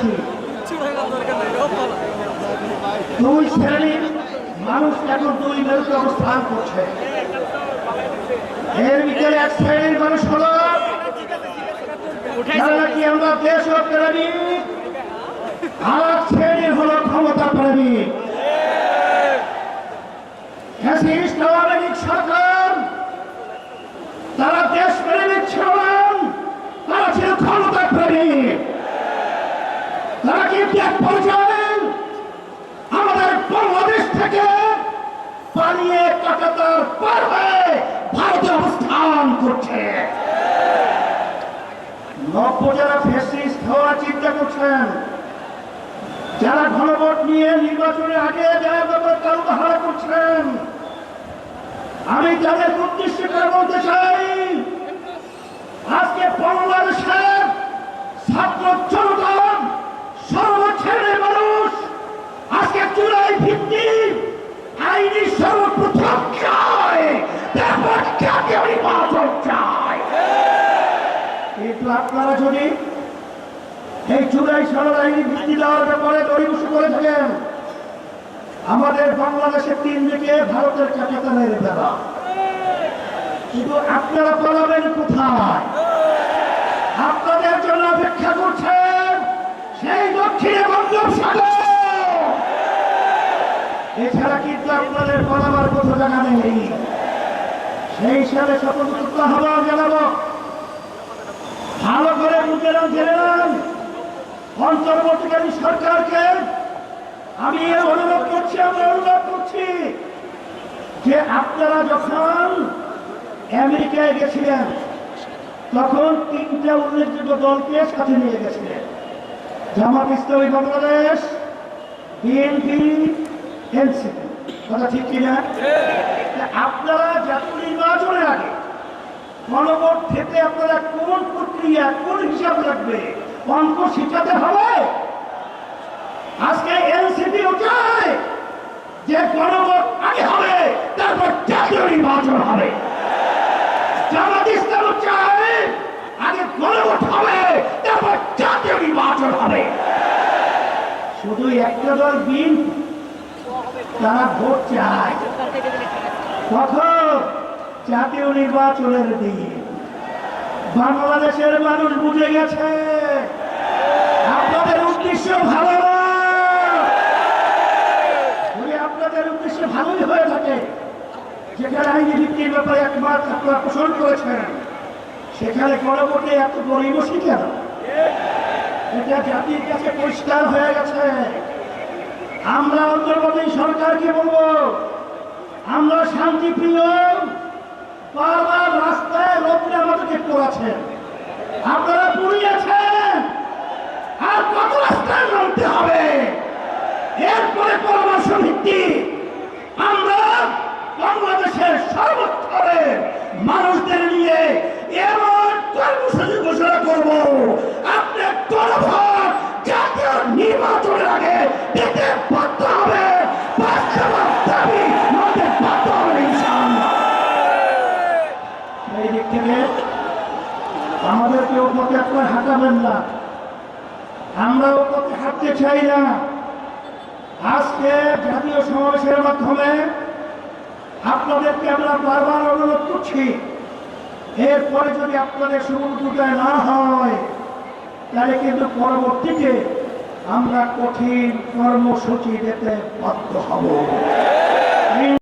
করছি দুই শ্রেণির মানুষ এখন দুই মেরুতে অবস্থান করছে। এর ভিতরে এক শ্রেণির মানুষ হল যারা নাকি আমরা দেশ ও প্রেমী আর শ্রেণির হল এক পর্যায়ে আমাদের বাংলাদেশ থেকে পালিয়ে কাটাতার পার হয়ে ভারতে অবস্থান করছে। যারা ফেসিস্ট হওয়ার চিন্তা করছেন, যারা ঘনভোট নিয়ে নির্বাচনের আগে যারা ব্যাপার তালবাহারা করছেন, আমি তাদের উদ্দেশ্য বলতে চাই, আজকে বাংলাদেশের ছাত্র জনতা সর্বশ্রেণীর মানুষ আজকে চূড়াই ভিত্তি আইনি সর্বপ্রথম চায় তারপর জাতীয় নির্বাচন চায় কিন্তু আপনারা যদি এই সরল আইনি ভিত্তি দেওয়ার ব্যাপারে দরিবসু করে থাকেন, আমাদের বাংলাদেশের তিন দিকে ভারতের কাটাতানের বেলা কিন্তু আপনারা পালাবেন কোথায়? আপনাদের জন্য অপেক্ষা করছেন সেই দক্ষিণে বঙ্গোপসাগর। এছাড়া কিন্তু আপনাদের পালাবার কোনো জায়গা নেই। সেই হিসাবে শপথযুক্ত আহ্বান জানাব। ভালো করে বুঝে নেন জেনে নেন অন্তর্বর্তীকালীন সরকারকে আমি অনুরোধ করছি, আমরা অনুরোধ করছি যে আপনারা যখন আমেরিকায় গেছিলেন, তখন তিনটা উল্লেখযোগ্য দলকে সাথে নিয়ে গেছিলেন। জামাত ইসলামী বাংলাদেশ, বিএনপি এনসিপি কথা ঠিক কিনা? আপনারা জাতীয় নির্বাচনের আগে গণভোট থেকে আপনারা কোন প্রক্রিয়া, কোন হিসাব লাগবে? অঙ্ক শিখাতে হবে? আজকে এনসিপি চায় যে গণভোট আগে হবে, তারপর জাতীয় নির্বাচন হবে। জামাত ইসলাম চায় আগে গণভোট হবে, তারপর জাতীয় নির্বাচন হবে। শুধু একটা দল বিন তারা ভোট চায়। কখন জাতীয় নির্বাচনের দিন। বাংলাদেশের মানুষ বুঝে গেছে, আপনাদের উদ্দেশ্য ভালো আপনাদের উদ্দেশ্য ভালোই হয়ে থাকে, যেখানে আইনি ভিত্তির ব্যাপারে একমাত্র আপনারা পোষণ করেছেন, সেখানে পরবর্তী এত গরিবসী কেন? এটা জাতির কাছে পরিষ্কার হয়ে গেছে। আমরা অন্তর্বর্তী সরকারকে বলব, আমরা শান্তিপ্রিয়, বারবার রাস্তায় রোদ্রে আমাদেরকে পড়াচ্ছেন। আপনারা পুড়িয়েছেন। আর কত রাস্তায় নামতে হবে? এরপরে পরামর্শ ভিত্তি আমরা বাংলাদেশের সর্বস্তরে মানুষদের নিয়ে এমন কর্মসূচি ঘোষণা করব। আপনি গণভোট জাতীয় নির্বাচনের আগে দিতে বাধ্য হবে বাস্তবায়ন দাবি মানতে বাধ্য হবে ইনশাআল্লাহ সেই দিক থেকে আমাদেরকে ও পথে আপনার হাঁটাবেন না আমরা ও পথে হাঁটতে চাই না। আজকে জাতীয় সমাবেশের মাধ্যমে আপনাদেরকে আমরা বারবার অনুরোধ করছি, এরপরে যদি আপনাদের সুবিধায় না হয়, তাহলে কিন্তু পরবর্তীতে আমরা কঠিন কর্মসূচি দিতে বাধ্য হব।